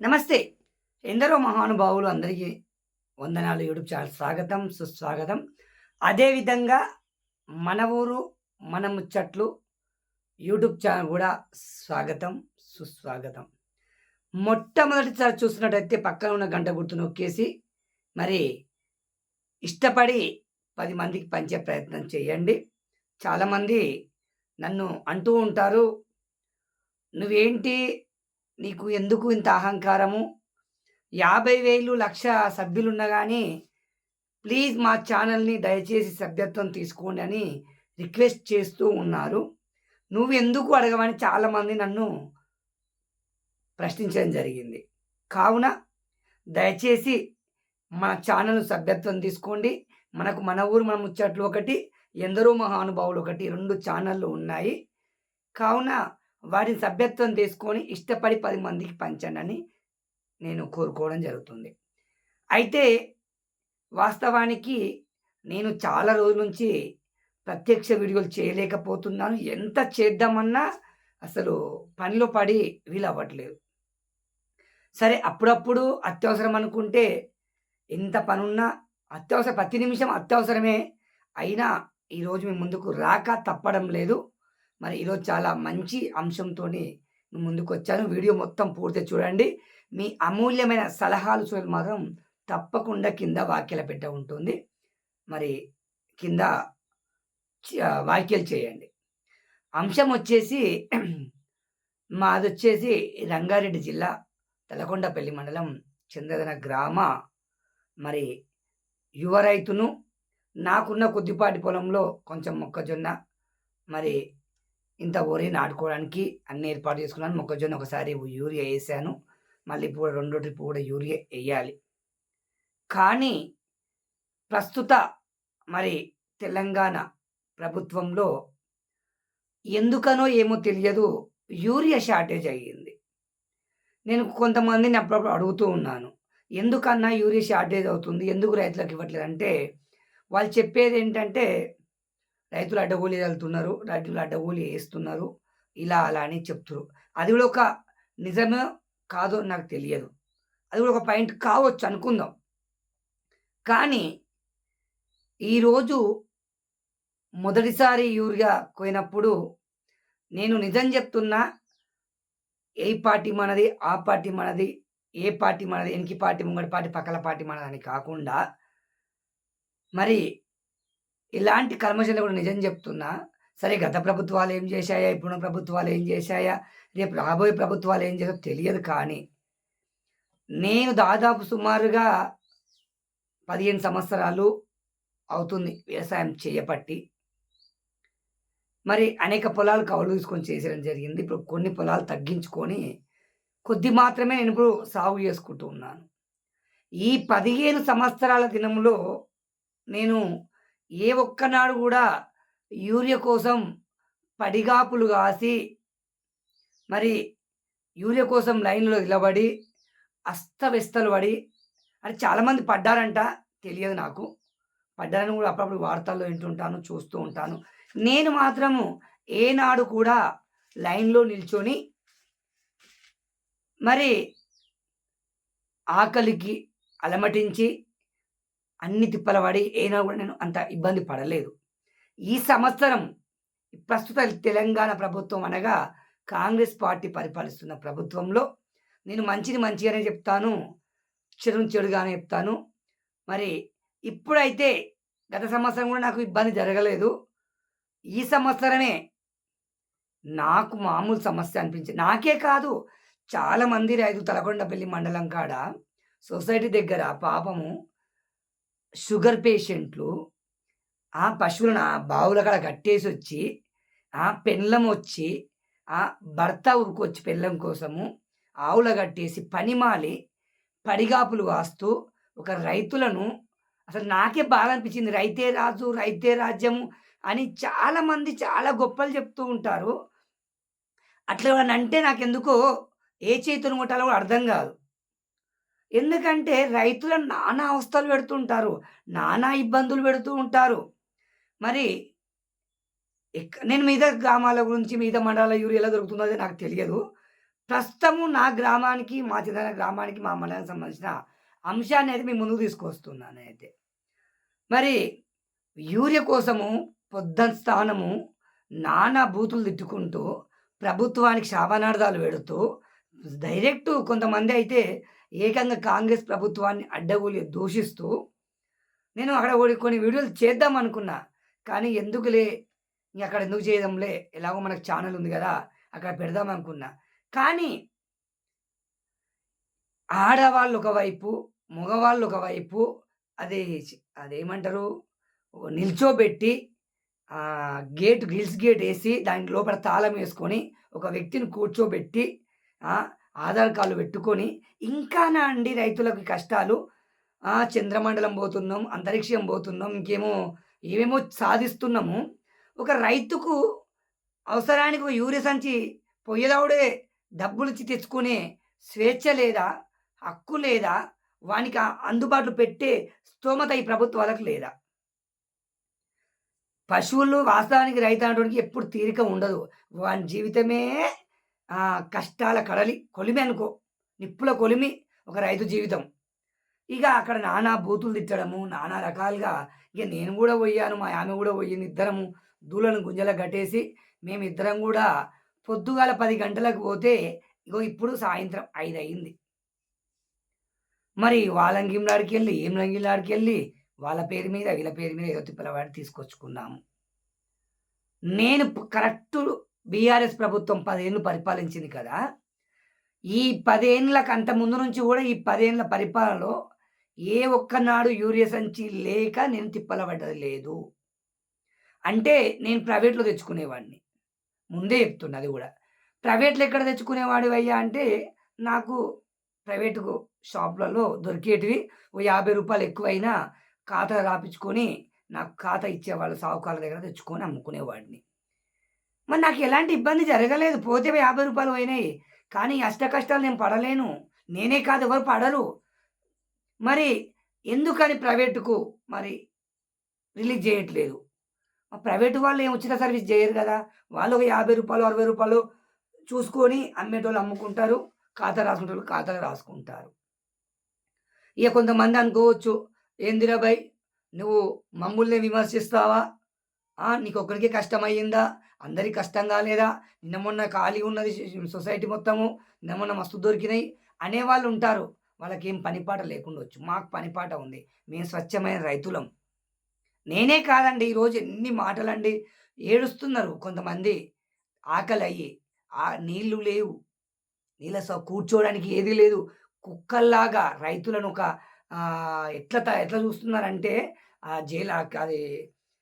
నమస్తే. ఎందరో మహానుభావులు అందరికీ వందనాలు యూట్యూబ్ ఛానల్ స్వాగతం సుస్వాగతం. అదేవిధంగా మన ఊరు మన ముచ్చట్లు యూట్యూబ్ ఛానల్ కూడా స్వాగతం సుస్వాగతం. మొట్టమొదటిసారి చూసినట్టయితే పక్కన ఉన్న గంట గుర్తు నొక్కేసి మరి ఇష్టపడి పది మందికి పంచే ప్రయత్నం చేయండి. చాలామంది నన్ను అంటూ ఉంటారు నువ్వేంటి నీకు ఎందుకు ఇంత అహంకారము? యాభై వేలు లక్ష సభ్యులున్నా కానీ ప్లీజ్ మా ఛానల్ని దయచేసి సభ్యత్వం తీసుకోండి అని రిక్వెస్ట్ చేస్తూ ఉన్నారు. నువ్వు ఎందుకు అడగవని చాలామంది నన్ను ప్రశ్నించడం జరిగింది. కావున దయచేసి మా ఛానల్ సభ్యత్వం తీసుకోండి. మనకు మన ఊరు మన ముచ్చట్లు ఒకటి ఎందరో మహానుభావులు ఒకటి రెండు ఛానళ్ళు ఉన్నాయి. కావున వాటిని సభ్యత్వం తీసుకొని ఇష్టపడి పది మందికి పంచండి అని నేను కోరుకోవడం జరుగుతుంది. అయితే వాస్తవానికి నేను చాలా రోజుల నుంచి ప్రత్యక్ష వీడియోలు చేయలేకపోతున్నాను. ఎంత చేద్దామన్నా అసలు పనిలో పడి వీలవ్వట్లేదు సరే అప్పుడప్పుడు అత్యవసరం అనుకుంటే ఎంత పనున్నా అత్యవసర ప్రతి నిమిషం అత్యవసరమే అయినా ఈరోజు మీ ముందుకు రాక తప్పడం లేదు. మరి ఈరోజు చాలా మంచి అంశంతో ముందుకు వచ్చాను వీడియో మొత్తం పూర్తి చూడండి. మీ అమూల్యమైన సలహాలు చూడాలి మాత్రం తప్పకుండా కింద వాక్యాల పెట్ట ఉంటుంది. మరి కింద వాక్యలు చేయండి. అంశం వచ్చేసి మాది వచ్చేసి రంగారెడ్డి జిల్లా తలకొండపల్లి మండలం చంద్రదన గ్రామ. మరి యువ రైతును నాకున్న కొద్దిపాటి పొలంలో కొంచెం మొక్కజొన్న మరి ఇంత వరి నాటుకోవడానికి అన్ని ఏర్పాటు చేసుకున్నాను. మొక్కజొన్న ఒకసారి యూరియా వేసాను. మళ్ళీ ఇప్పుడు రెండో ట్రిప్ కూడా యూరియా వేయాలి. కానీ ప్రస్తుత మరి తెలంగాణ ప్రభుత్వంలో ఎందుకనో ఏమో తెలియదు. యూరియా షార్టేజ్ అయ్యింది. నేను కొంతమందిని అప్పుడప్పుడు అడుగుతూ ఉన్నాను. ఎందుకన్నా యూరియా షార్టేజ్ అవుతుంది? ఎందుకు రైతులకు ఇవ్వట్లేదు అంటే వాళ్ళు చెప్పేది ఏంటంటే రైతులు అడ్డగోలు వెళ్తున్నారు రైతులు అడ్డగోలు వేస్తున్నారు. ఇలా అలా అని చెప్తున్నారు అది కూడా ఒక నిజమే కాదో నాకు తెలియదు. అది కూడా ఒక పాయింట్ కావచ్చు అనుకుందాం. కానీ ఈరోజు మొదటిసారి యూరియా పోయినప్పుడు నేను నిజం చెప్తున్నా ఏ పార్టీ మనది ఆ పార్టీ మనది ఏ పార్టీ మనది ఎనికి పార్టీ ముంగడి పార్టీ పక్కల పార్టీ మనదని కాకుండా మరి ఇలాంటి కర్మశలు కూడా నిజం చెప్తున్నా. సరే గత ప్రభుత్వాలు ఏం చేశాయా? ఇప్పుడున్న ప్రభుత్వాలు ఏం చేశాయా? రేపు రాబోయే ప్రభుత్వాలు ఏం చేసో తెలియదు కానీ నేను దాదాపు సుమారుగా పదిహేను సంవత్సరాలు అవుతుంది వ్యవసాయం చేయబట్టి మరి అనేక పొలాలు కౌలు తీసుకొని చేసేయడం జరిగింది. ఇప్పుడు కొన్ని పొలాలు తగ్గించుకొని కొద్ది మాత్రమే నేను ఇప్పుడు సాగు చేసుకుంటూ ఉన్నాను. ఈ పదిహేను సంవత్సరాల దినంలో నేను ఏ ఒక్కనాడు కూడా యూరియా కోసం పడిగాపులు కాసి మరి యూరియా కోసం లైన్లో నిలబడి అస్తవ్యస్తలు పడి అని చాలామంది పడ్డారంట తెలియదు నాకు. పడ్డారని కూడా అప్పుడప్పుడు వార్తల్లో వింటుంటాను చూస్తూ ఉంటాను. నేను మాత్రము ఏనాడు కూడా లైన్లో నిల్చొని మరి ఆకలికి అలమటించి అన్ని తిప్పల పడి అయినా కూడా నేను అంత ఇబ్బంది పడలేదు. ఈ సంవత్సరం ప్రస్తుత తెలంగాణ ప్రభుత్వం అనగా కాంగ్రెస్ పార్టీ పరిపాలిస్తున్న ప్రభుత్వంలో నేను మంచిని మంచిగానే చెప్తాను చెడుని చెడుగానే చెప్తాను. మరి ఇప్పుడైతే గత సంవత్సరం కూడా నాకు ఇబ్బంది జరగలేదు. ఈ సంవత్సరమే నాకు మామూలు సమస్య అనిపించింది నాకే కాదు చాలామంది రైతు తలకొండపల్లి మండలం కాడ సొసైటీ దగ్గర పాపము షుగర్ పేషెంట్లు ఆ పశువులను ఆ బావుల కాడ కట్టేసి వచ్చి ఆ పెళ్ళం వచ్చి ఆ భర్త ఊరుకొచ్చి పెళ్ళం కోసము ఆవుల కట్టేసి పనిమాలి పడిగాపులు వాస్తూ ఒక రైతులను అసలు నాకే బాధ అనిపించింది రైతే రాజు రైతే రాజ్యము అని చాలామంది చాలా గొప్పలు చెప్తూ ఉంటారు. అట్లా ఎవరైనా అంటే నాకెందుకో ఏ చేతులు కొట్టాలో కూడా అర్థం కాదు. ఎందుకంటే రైతులను నానా అవస్థలు పెడుతుంటారు నానా ఇబ్బందులు పెడుతూ ఉంటారు మరి నేను మిగతా గ్రామాల గురించి మిగతా మండలాల యూరియా ఎలా దొరుకుతుందో అది నాకు తెలియదు ప్రస్తుతము నా గ్రామానికి, మా చిన్న గ్రామానికి, మా మండలానికి సంబంధించిన అంశాన్ని అయితే మీ ముందుకు తీసుకొస్తున్నాను అయితే. మరి యూరియా కోసము పొద్దున స్థానము నానా బూతులు తిట్టుకుంటూ, ప్రభుత్వానికి శాపనార్థాలు పెడుతూ, డైరెక్ట్ కొంతమంది అయితే ఏకంగా కాంగ్రెస్ ప్రభుత్వాన్ని అడ్డగోలి దూషిస్తూ, నేను అక్కడ ఓడి కొన్ని వీడియోలు చేద్దాం అనుకున్నా. కానీ ఎందుకులే ఇంక అక్కడ ఎందుకు చేయడంలే ఎలాగో మనకు ఛానల్ ఉంది కదా అక్కడ పెడదాం అనుకున్నా. కానీ ఆడవాళ్ళు ఒకవైపు, మగవాళ్ళు ఒకవైపు అది అదేమంటారు నిల్చోబెట్టి గేట్ గ్రిల్స్ గేట్ వేసి దాని లోపల తాళం వేసుకొని ఒక వ్యక్తిని కూర్చోబెట్టి ఆధార్ కార్డు పెట్టుకొని, ఇంకానా అండి రైతులకు కష్టాలు. చంద్రమండలం పోతున్నాం, అంతరిక్షం పోతున్నాం, ఇంకేమో ఏమేమో సాధిస్తున్నాము. ఒక రైతుకు అవసరానికి ఒక యూరియా సంచి పొయ్యదావుడే డబ్బులిచ్చి తెచ్చుకునే స్వేచ్ఛ లేదా? హక్కు లేదా? వానికి అందుబాటులో పెట్టే స్తోమత ఈ ప్రభుత్వాలకు లేదా? పశువులు వాస్తవానికి రైతు అనేటువంటి ఎప్పుడు తీరిక ఉండదు. వాని జీవితమే కష్టాల కడలి. కొలిమి అనుకో. నిప్పుల కొలిమి ఒక రైతు జీవితం. ఇక అక్కడ నానా బూతులు తిట్టడము, నానా రకాలుగా ఇక నేను కూడా పోయాను, మా ఆమె కూడా పోయింది. ఇద్దరము దూలను గుంజల కట్టేసి, మేమిద్దరం కూడా పొద్దుగాల పది గంటలకు పోతే, ఇగో ఇప్పుడు సాయంత్రం ఐదు అయింది. మరి వాలంగిమ్లాడికి వెళ్ళి ఏం ఈమెని వెళ్ళి వాళ్ళ పేరు మీద, వీళ్ళ పేరు మీద ఏదో తిప్పలవాడి తీసుకొచ్చుకున్నాము. నేను కరెక్టు బీఆర్ఎస్ ప్రభుత్వం పదేళ్ళు పరిపాలించింది కదా! ఈ పదేళ్ళకి అంత ముందు నుంచి కూడా ఈ పదేళ్ళ పరిపాలనలో ఏ ఒక్కనాడు యూరియా సంచి లేక నేను తిప్పలబడ్డది లేదు. అంటే నేను ప్రైవేట్‌లో తెచ్చుకునేవాడిని. ముందే చెప్తున్నా అది కూడా ప్రైవేట్‌లో ఎక్కడ తెచ్చుకునేవాడివయ్యా అంటే, నాకు ప్రైవేటు షాప్లలో దొరికేటివి ఓ యాభై రూపాయలు ఎక్కువైనా ఖాతా రాపించుకొని నాకు ఖాతా ఇచ్చేవాళ్ళు సాహుకారుల దగ్గర తెచ్చుకొని అమ్ముకునేవాడిని. మరి నాకు ఎలాంటి ఇబ్బంది జరగలేదు. పోతే యాభై రూపాయలు పోయినాయి. కానీ అష్ట కష్టాలు నేను పడలేను. నేనే కాదు ఎవరు పడరు. మరి ఎందుకని ప్రైవేటుకు మరి రిలీజ్ చేయట్లేదు ప్రైవేటు వాళ్ళు ఏం ఉచిత సర్వీస్ చేయరు కదా వాళ్ళు ఒక యాభై రూపాయలు అరవై రూపాయలు చూసుకొని అమ్మేటోళ్ళు అమ్ముకుంటారు. ఖాతా రాసుకుంటారు ఖాతాలు రాసుకుంటారు. ఇక కొంతమంది అనుకోవచ్చు, ఏందిరా నువ్వు మమ్మల్ని విమర్శిస్తావా? నీకు నీకొక్కడికే కష్టమయ్యిందా? అందరి కష్టంగా లేదా నిన్న మొన్న ఖాళీ ఉన్నది సొసైటీ మొత్తము. నిన్న మొన్న మస్తు దొరికినాయి అనేవాళ్ళుంటారు. వాళ్ళకేం పనిపాట లేకుండొచ్చు. మాకు పనిపాట ఉంది. మేము స్వచ్ఛమైన రైతులం. నేనే కాదండి ఈరోజు ఎన్ని మాటలండి. ఏడుస్తున్నారు కొంతమంది ఆకలి అయ్యి ఆ నీళ్ళు లేవు. నీళ్ళ స కూర్చోవడానికి ఏది లేదు. కుక్కల్లాగా రైతులను ఒక ఎట్లా ఎట్లా చూస్తున్నారంటే ఆ జైలు అది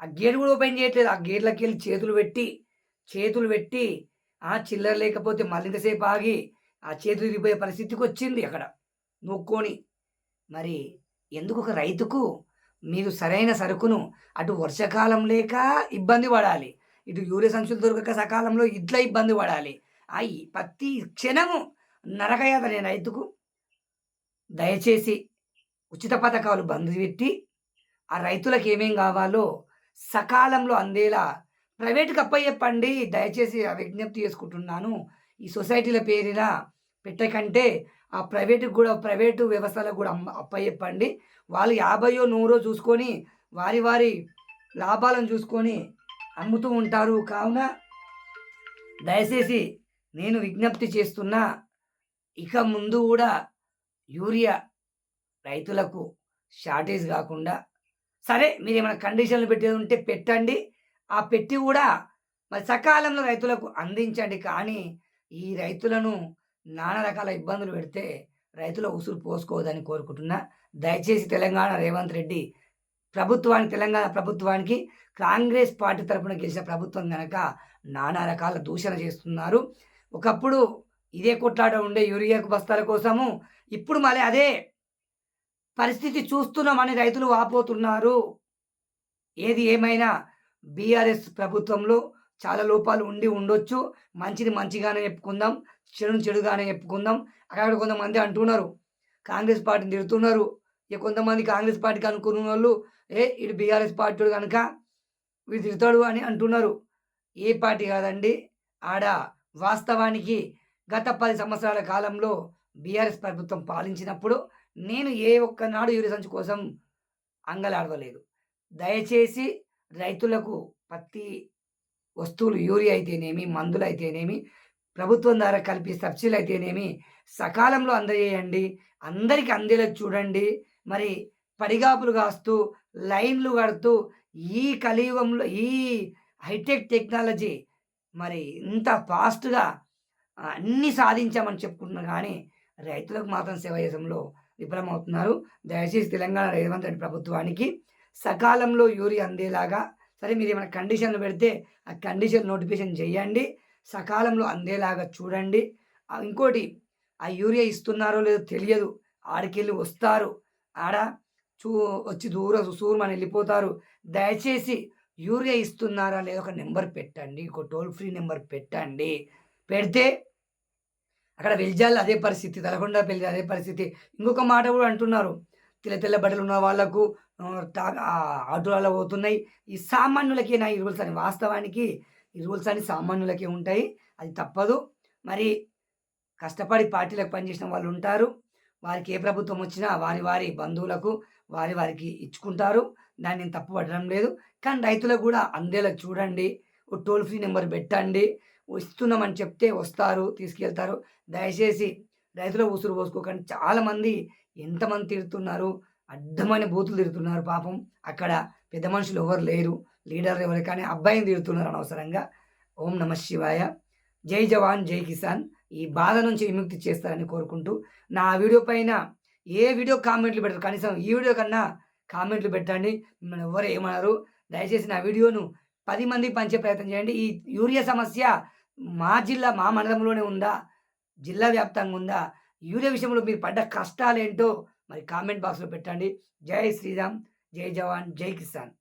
ఆ గేట్ కూడా ఓపెన్ చేయట్లేదు. ఆ గేట్‌లకెళ్ళి చేతులు పెట్టి, చేతులు పెట్టి ఆ! చిల్లర లేకపోతే మరింతసేపు ఆగి, ఆ చేతులు తిరిగిపోయే పరిస్థితికి వచ్చింది అక్కడ. నూక్కొని. మరి ఎందుకు ఒక రైతుకు మీరు సరైన సరుకును అటు వర్షాకాలం లేక ఇబ్బంది పడాలి. ఇటు యూరియా సంచులు దొరకక సకాలంలో ఇట్లా ఇబ్బంది పడాలి. ఆ! ఈ ప్రతి క్షణము నరకయాతనే రైతుకు. దయచేసి ఉచిత పథకాలు బంద్ పెట్టి, ఆ రైతులకు ఏమేం కావాలో సకాలంలో అందేలా ప్రైవేట్‌కి అప్పయ్యప్పండి దయచేసి ఆ విజ్ఞప్తి చేసుకుంటున్నాను. ఈ సొసైటీల పేరిన పెట్టకంటే ఆ ప్రైవేట్‌కి కూడా ప్రైవేటు వ్యవస్థలకు కూడా అమ్మ వాళ్ళు యాభయో, నూరో చూసుకొని వారి వారి లాభాలను చూసుకొని అమ్ముతూ ఉంటారు. కావున దయచేసి నేను విజ్ఞప్తి చేస్తున్నా. ఇక ముందు కూడా యూరియా రైతులకు షార్టేజ్ కాకుండా సరే మీరు ఏమైనా కండిషన్‌లు పెట్టేది ఉంటే పెట్టండి. ఆ పెట్టి కూడా మరి సకాలంలో రైతులకు అందించండి. కానీ ఈ రైతులను నానా రకాల ఇబ్బందులు పెడితే రైతుల ఉసురు పోసుకోవద్దని కోరుకుంటున్నా. దయచేసి తెలంగాణ రేవంత్ రెడ్డి ప్రభుత్వానికి తెలంగాణ ప్రభుత్వానికి కాంగ్రెస్ పార్టీ తరపున గెలిచిన ప్రభుత్వం కనుక నానా రకాల దూషణ చేస్తున్నారు. ఒకప్పుడు ఇదే కొట్లాట ఉండే యూరియాకు బస్తాల కోసము. ఇప్పుడు మళ్ళీ అదే పరిస్థితి చూస్తున్నామని రైతులు వాపోతున్నారు. ఏది ఏమైనా బీఆర్ఎస్ ప్రభుత్వంలో చాలా లోపాలు ఉండి ఉండొచ్చు. మంచిది మంచిగానే చెప్పుకుందాం. చెడుని చెడుగానే చెప్పుకుందాం. అక్కడ కొంతమంది అంటున్నారు. కాంగ్రెస్ పార్టీని తిడుతున్నారు. ఇక కొంతమంది కాంగ్రెస్ పార్టీకి అనుకున్న వాళ్ళు ఏ ఈడు బీఆర్ఎస్ పార్టీ కనుక వీడు తిడతాడు అని అంటున్నారు. ఏ పార్టీ కాదండి. ఆడ వాస్తవానికి గత పది సంవత్సరాల కాలంలో బీఆర్ఎస్ ప్రభుత్వం పాలించినప్పుడు నేను ఏ ఒక్కనాడు యూరియా సంచి కోసం అంగలాడవలేదు. దయచేసి రైతులకు పత్తి వస్తువులు యూరియా అయితేనేమి మందులు అయితేనేమి ప్రభుత్వం ద్వారా కలిపి సబ్సిడీలు అయితేనేమి సకాలంలో అందజేయండి. అందరికి అందేలా చూడండి. మరి పడిగాపులు కాస్తూ లైన్లు కడుతూ ఈ కలియుగంలో ఈ హైటెక్ టెక్నాలజీ మరి ఇంత ఫాస్ట్గా అన్నీ సాధించామని చెప్పుకుంటున్నా కానీ రైతులకు మాత్రం సేవ చేసంలో విఫలమవుతున్నారు. దయచేసి తెలంగాణ రేవంత్ రెడ్డి ప్రభుత్వానికి సకాలంలో యూరియా అందేలాగా సరే మీరు ఏమైనా కండిషన్లు పెడితే ఆ కండిషన్ నోటిఫికేషన్ చేయండి సకాలంలో అందేలాగా చూడండి. ఇంకోటి ఆ యూరియా ఇస్తున్నారో లేదో తెలియదు. ఆడికెళ్ళి వస్తారు. ఆడ చూ వచ్చి దూరం సూర్మని వెళ్ళిపోతారు. దయచేసి యూరియా ఇస్తున్నారా లేదా ఒక నెంబర్ పెట్టండి. ఒక టోల్ ఫ్రీ నెంబర్ పెట్టండి. పెడితే అక్కడ వెల్జాల్ అదే పరిస్థితి తలకొండ పెళ్ళి అదే పరిస్థితి. ఇంకొక మాట కూడా అంటున్నారు. తెల్ల తెల్ల బట్టలు ఉన్న వాళ్ళకు ఆటోలలో పోతున్నాయి. ఈ సామాన్యులకే నా ఈ రూల్స్ అని వాస్తవానికి ఈ రూల్స్ అని సామాన్యులకే ఉంటాయి. అది తప్పదు. మరి కష్టపడి పార్టీలకు పనిచేసిన వాళ్ళు ఉంటారు. వారికి ఏ ప్రభుత్వం వచ్చినా వారి వారి బంధువులకు వారి వారికి ఇచ్చుకుంటారు. దాన్ని నేను తప్పు పడడం లేదు. కానీ రైతులకు కూడా అందేలా చూడండి. ఓ టోల్ ఫ్రీ నెంబర్ పెట్టండి. ఇస్తున్నామని చెప్తే వస్తారు తీసుకెళ్తారు. దయచేసి రైతుల ఉసురు పోసుకోకండి. చాలామంది ఎంతమంది తిడుతున్నారు అడ్డమైన బూతులు తిడుతున్నారు పాపం. అక్కడ పెద్ద మనుషులు ఎవరు లేరు లీడర్ ఎవరు కానీ అబ్బాయిని తిడుతున్నారు అనవసరంగా. ఓం నమ శివాయ. జై జవాన్ జై కిసాన్. ఈ బాధ నుంచి విముక్తి చేస్తారని కోరుకుంటూ నా వీడియో పైన ఏ వీడియో కామెంట్లు పెట్టరు. కనీసం ఈ వీడియో కన్నా కామెంట్లు పెట్టండి. మిమ్మల్ని ఎవరు ఏమన్నారు దయచేసి నా వీడియోను పది మంది పంచే ప్రయత్నం చేయండి. ఈ యూరియా సమస్య మా జిల్లా మా మండలంలోనే ఉందా? జిల్లా వ్యాప్తంగా ఉందా? యూరియా విషయంలో మీరు పడ్డ కష్టాలేంటో మరి కామెంట్ బాక్స్లో పెట్టండి. జై శ్రీరామ్ జై జవాన్ జై కిసాన్.